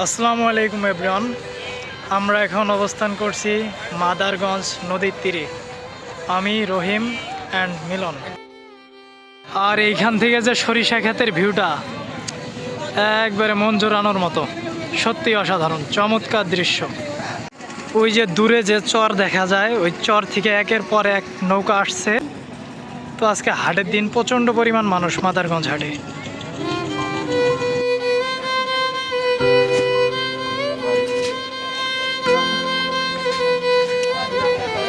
আসসালামু আলাইকুম এভরিওয়ান আমরা এখন অবস্থান করছি মাদারগঞ্জ নদীর তীরে। আমি রহিম অ্যান্ড মিলন। আর এইখান থেকে যে সরিষা ক্ষেতের ভিউটা, একবারে মন জোরানোর মতো। সত্যি অসাধারণ, চমৎকার দৃশ্য। ওই যে দূরে যে চর দেখা যায়, ওই চর থেকে একের পর এক নৌকা আসছে। তো আজকে হাটের দিন প্রচণ্ড পরিমাণ মানুষ মাদারগঞ্জ হাটে।